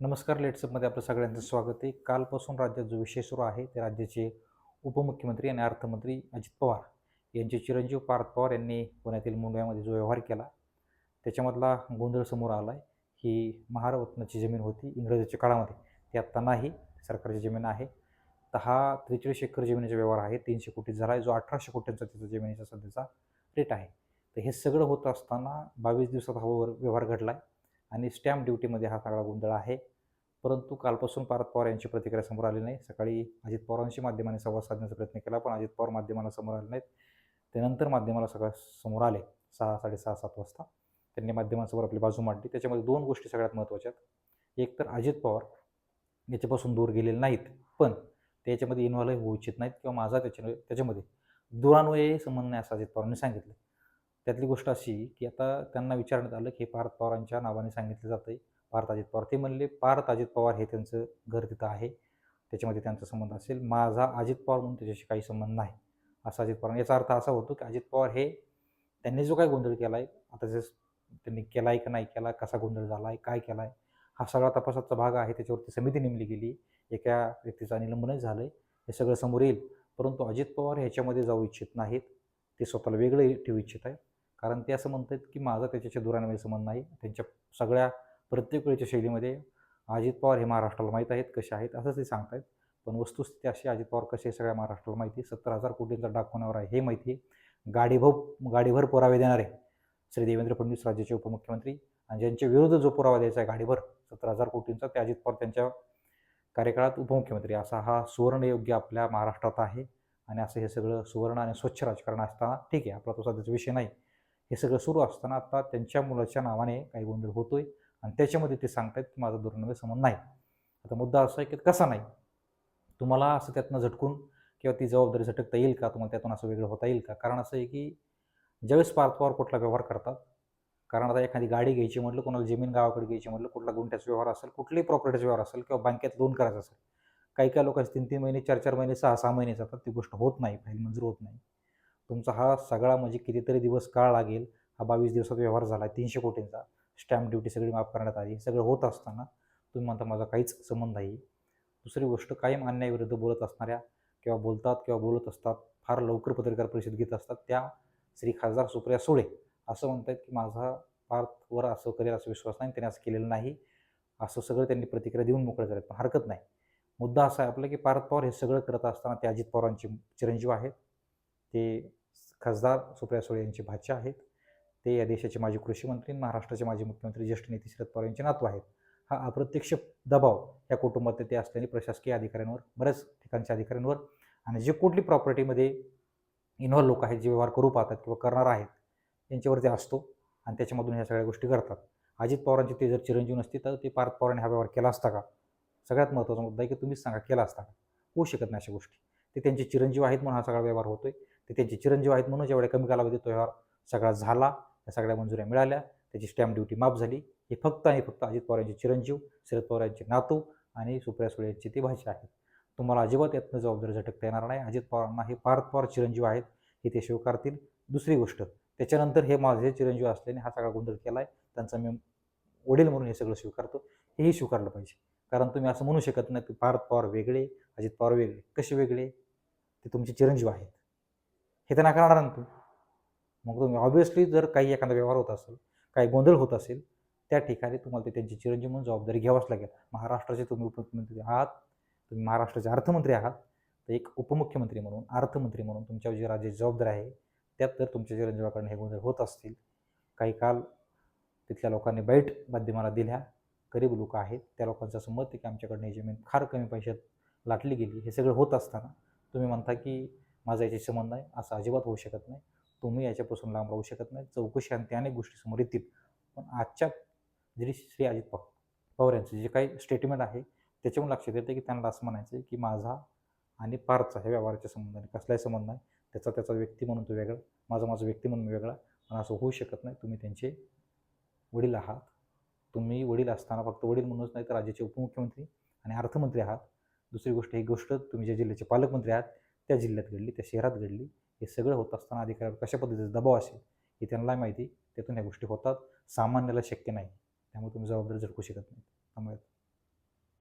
नमस्कार लेट्सअपमध्ये आपलं सगळ्यांचं स्वागत आहे. कालपासून राज्यात जो विषय सुरू आहे ते राज्याचे उपमुख्यमंत्री आणि अर्थमंत्री अजित पवार यांचे चिरंजीव पार्थ पवार यांनी पुण्यातील मुंबईमध्ये जो व्यवहार केला त्याच्यामधला गोंधळ समोर आला आहे ही महारत्नाची जमीन होती इंग्रजाच्या काळामध्ये. ती आत्ता नाही सरकारची जमीन आहे. तर हा त्रेचाळीस एकर जमिनीचा व्यवहार आहे तीनशे कोटी झाला आहे जो अठराशे कोटींचा त्याचा जमिनीचा सध्याचा रेट आहे. तर हे सगळं होत असताना बावीस दिवसात हा व्यवहार घडला आहे आणि स्टॅम्प ड्युटीमध्ये हा सगळा गोंधळ आहे. परंतु कालपासून पार्थ पवार यांची प्रतिक्रिया समोर आली नाही. सकाळी अजित पवारांशी माध्यमाने संवाद साधण्याचा प्रयत्न केला पण अजित पवार माध्यमाला समोर आले नाहीत. त्यानंतर माध्यमाला सगळं समोर आले. सहा साडेसहा सात वाजता. त्यांनी माध्यमांसमोर आपली बाजू मांडली. त्याच्यामध्ये दोन गोष्टी सगळ्यात महत्त्वाच्या आहेत. एक तर अजित पवार याच्यापासून दूर गेलेले नाहीत पण त्याच्यामध्ये इन्व्हॉल्व होऊ इच्छित नाहीत किंवा माझा त्याच्या त्याच्यामध्ये दुरान्वये संबंध नाही असं अजित पवारांनी सांगितलं. त्यातली गोष्ट अशी की आता त्यांना विचारण्यात आलं की हे पार्थ पवारांच्या नावाने सांगितलं जातं आहे पार्थ अजित पवार. ते म्हणले पार्थ अजित पवार हे त्यांचं घर तिथं आहे. त्याच्यामध्ये त्यांचा संबंध असेल. माझा अजित पवार म्हणून त्याच्याशी काही संबंध नाही. असा अजित पवार. याचा अर्थ असा होतो की अजित पवार हे त्यांनी जो काय गोंधळ केला आहे आता जे त्यांनी केला आहे का नाही केला कसा गोंधळ झाला आहे काय केला आहे हा सगळा तपासाचा भाग आहे. त्याच्यावरती समिती नेमली गेली. एका व्यक्तीचं निलंबनच झालं आहे हे सगळं समोर येईल. परंतु अजित पवार ह्याच्यामध्ये जाऊ इच्छित नाहीत. ते स्वतःला वेगळे ठेवू इच्छित आहेत. कारण ते असं म्हणतात की माझा त्याच्याशी दुरान्वये संबंध नाही. त्यांच्या सगळ्या प्रत्येक वेळेच्या शैलीमध्ये अजित पवार हे महाराष्ट्राला माहीत आहेत कसे आहेत असंच ते सांगतायत. पण वस्तुस्थिती अशी अजित पवार कसे आहे सगळ्या महाराष्ट्राला माहिती आहे. सत्तर हजार कोटींचा डाक आहे हे माहिती आहे. गाडीभर गाडीभर पुरावे देणारे श्री देवेंद्र फडणवीस राज्याचे उपमुख्यमंत्री आणि ज्यांच्या विरुद्ध जो पुरावा द्यायचा आहे गाडीभर सत्तर हजार कोटींचा ते अजित पवार त्यांच्या कार्यकाळात उपमुख्यमंत्री असा हा सुवर्णयोग्य आपल्या महाराष्ट्रात आहे. आणि असं हे सगळं सुवर्ण आणि स्वच्छ राजकारण असताना ठीक आहे आपला तो सध्याचा विषय नाही. हे सगळं सुरू असताना आता त्यांच्या मुलाच्या नावाने काही गोंधळ होतोय आणि त्याच्यामध्ये ते सांगतायत की माझा दुर्नव्य संबंध नाही. आता मुद्दा असा आहे की कसा नाही? तुम्हाला असं त्यातनं झटकून किंवा ती जबाबदारी झटकता येईल का? तुम्हाला त्यातून असं वेगळं होता येईल का? कारण असं आहे की ज्यावेळेस पार्थ पवार कुठला व्यवहार करतात कारण आता एखादी गाडी घ्यायची म्हटलं कोणाला जमीन गावाकडे घ्यायची म्हटलं कुठला गुंठ्याचा व्यवहार असेल कुठलीही प्रॉपर्टीचा व्यवहार असेल किंवा बँकेत लोन करायचं असेल काही काही लोकांचे तीन तीन महिने चार चार महिने सहा सहा महिने जातात ती गोष्ट होत नाही फाईल मंजूर होत नाही. तुमचा हा सगळा म्हणजे कितीतरी दिवस काळ लागेल. हा बावीस दिवसात व्यवहार झाला आहे तीनशे कोटींचा. स्टॅम्प ड्युटी सगळी माफ करण्यात आली. सगळं होत असताना तुम्ही म्हणता माझा काहीच संबंध नाही. दुसरी गोष्ट कायम अन्यायाविरुद्ध बोलत असणाऱ्या किंवा बोलतात किंवा बोलत असतात फार लवकर पत्रकार परिषद घेत असतात त्या श्री खासदार सुप्रिया सुळे असं म्हणतात की माझा पार्थवर असं करेल असा विश्वास नाही त्यांनी असं केलेलं नाही. असं सगळं त्यांनी प्रतिक्रिया देऊन मोकळे झालेत पण हरकत नाही. मुद्दा असा आहे आपला की पार्थ पवार हे सगळं करत असताना ते अजित पवारांचे चिरंजीव आहेत. ते खासदार सुप्रिया सुळे यांचे भाचे आहेत. ते या देशाचे माजी कृषी मंत्री महाराष्ट्राचे माजी मुख्यमंत्री ज्येष्ठ नेते शरद पवार यांचे नातू आहेत. हा अप्रत्यक्ष दबाव या कुटुंबात ते असल्याने प्रशासकीय अधिकाऱ्यांवर बऱ्याच ठिकाणच्या अधिकाऱ्यांवर आणि जे कुठली प्रॉपर्टीमध्ये इन्व्हॉल्व लोक आहेत जे व्यवहार करू पाहतात किंवा करणार आहेत यांच्यावरती असतो आणि त्याच्यामधून ह्या सगळ्या गोष्टी करतात अजित पवारांचे ते जर चिरंजीव नसते तर ते पार्थ पवारांनी हा व्यवहार केला असता का? सगळ्यात महत्त्वाचा मुद्दा आहे की तुम्हीच सांगा केला असता का? होऊ शकत नाही अशा गोष्टी. ते त्यांचे चिरंजीव आहेत म्हणून हा सगळा व्यवहार होतोय. ते त्यांचे चिरंजीव आहेत म्हणून जेवढ्या कमी कालावधीत तो व्यवहार सगळा झाला त्या सगळ्या मंजुऱ्या मिळाल्या त्याची स्टॅम्प ड्युटी माफ झाली. हे फक्त आणि फक्त अजित पवार यांचे चिरंजीव शरद पवार यांचे नातू आणि सुप्रिया सुळे यांची ती भाषा आहेत. तुम्हाला अजिबात यातनं जबाबदारी झटकता येणार नाही. अजित पवारांना हे पार्थ पवार चिरंजीव आहेत. हे ते स्वीकारतील. दुसरी गोष्ट त्याच्यानंतर हे माझे चिरंजीव असल्याने हा सगळा गोंधळ केला आहे त्यांचा मी वडील म्हणून हे सगळं स्वीकारतो. हेही स्वीकारलं पाहिजे. कारण तुम्ही असं म्हणू शकत नाही की पार्थ पवार वेगळे अजित पवार वेगळे. कसे वेगळे? ते तुमचे चिरंजीव आहेत. हे तर नाकारणार ना तू. मग तुम्ही ऑब्विसली जर काही एखादा व्यवहार होत असेल काही गोंधळ होत असेल त्या ठिकाणी तुम्हाला ते त्यांची चिरंजीव म्हणून जबाबदारी घ्यावाच लागेल. महाराष्ट्राचे तुम्ही उपमुख्यमंत्री आहात तुम्ही महाराष्ट्राचे अर्थमंत्री आहात तर एक उपमुख्यमंत्री म्हणून अर्थमंत्री म्हणून तुमच्यावर जी राज्याची जबाबदारी आहे त्यात तर तुमच्या चिरंजीवाकडून हे गोंधळ होत असतील. काही काल तिथल्या लोकांनी बाईट माध्यमाला दिल्या. गरीब लोक आहेत त्या लोकांचं असं मत आहे की आमच्याकडनं ही जमीन फार कमी पैशात लाटली गेली हे सगळं होत असताना. तुम्ही म्हणता की माझा याच्याशी संबंध आहे असं अजिबात होऊ शकत नाही. तुम्ही याच्यापासून लांब राहू शकत नाही. चौकशी आणि त्या अनेक गोष्टी समोर येतील. पण आजच्या जरी श्री अजित पवार पवार यांचं जे काही स्टेटमेंट आहे त्याच्यामुळे लक्षात येतं की त्यांना असं म्हणायचं आहे की माझा आणि पारचा ह्या व्यवहाराच्या संबंधाने कसलाही संबंध नाही. त्याचा त्याचा व्यक्ती म्हणून तो वेगळा माझा माझा व्यक्ती म्हणून वेगळा. पण असं होऊ शकत नाही. तुम्ही त्यांचे वडील आहात. तुम्ही वडील असताना फक्त वडील म्हणूनच नाही तर राज्याचे उपमुख्यमंत्री आणि अर्थमंत्री आहात. दुसरी गोष्ट ही गोष्ट तुम्ही ज्या जिल्ह्याचे पालकमंत्री आहात त्या जिल्ह्यात घडली त्या शहरात घडली. हे सगळं होत असताना अधिकाऱ्यावर कशा पद्धतीचा दबाव असेल हे त्यांना माहिती त्यातून ह्या गोष्टी होतात. सामान्याला शक्य नाही. त्यामुळे तुम्ही जबाबदारी झटकू शकत नाही त्यामुळे